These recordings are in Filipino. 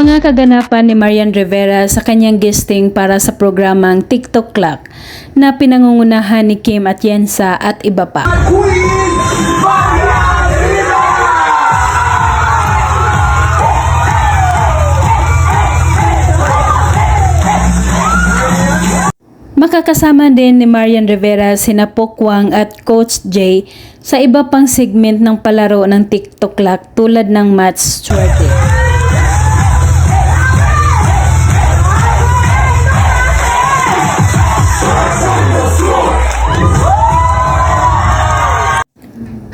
Mga kaganapan ni Marian Rivera sa kanyang guesting para sa programang TikTok Clock na pinangungunahan ni Kim Atienza at iba pa. Makakasama din ni Marian Rivera sina Pokwang at Coach Jay sa iba pang segment ng palaro ng TikTok Clock tulad ng Match Swerte.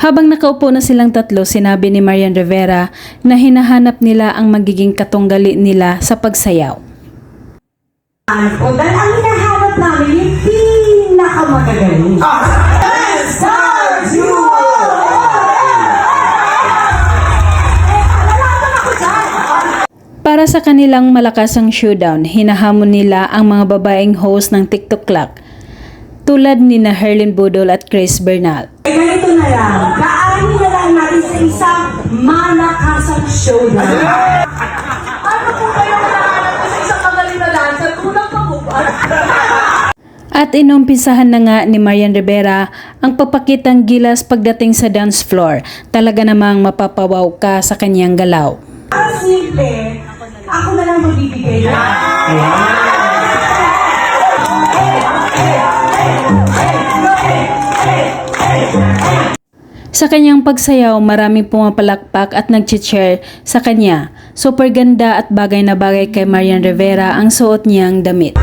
Habang nakaupo na silang tatlo, sinabi ni Marian Rivera na hinahanap nila ang magiging katunggali nila sa pagsayaw. Dahil ang hinahanap namin yung pinakamagagaling. You Para sa kanilang malakasang showdown, hinahamon nila ang mga babaeng host ng TikTok Clock tulad ni na Herlin Budol at Chris Bernal. Ganito na lang. Kaani na lang natin sa isang malakasang showdown. ano po kayo hinahanap ko sa isang magaling na dancer? Kulang pa po ba? At inumpisahan na nga ni Marian Rivera ang papakitang gilas pagdating sa dance floor. Talaga namang mapapawaw ka sa kanyang galaw. Ang simple, ako na lang magbibigay na. Sa kanyang pagsayaw, maraming pumapalakpak at nag-cheer sa kanya. Super ganda at bagay na bagay kay Marian Rivera ang suot niyang damit.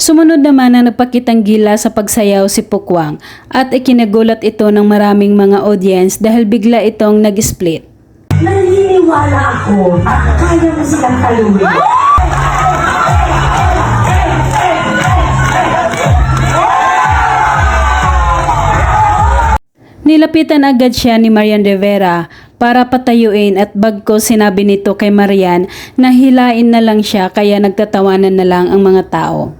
Sumunod naman na nagpakitang gila sa pagsayaw si Pukwang at ikinagulat ito ng maraming mga audience dahil bigla itong nag-split. Naniniwala ako at kaya mo silang taluhin. Nilapitan agad siya ni Marian Rivera para patayuin at bagko sinabi nito kay Marian na hilain na lang siya kaya nagtatawanan na lang ang mga tao.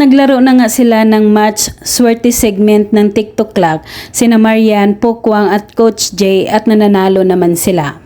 naglaro na nga sila ng match swerte segment ng TikTok Clock, sina Marian, Pokwang at Coach Jay at nananalo naman sila.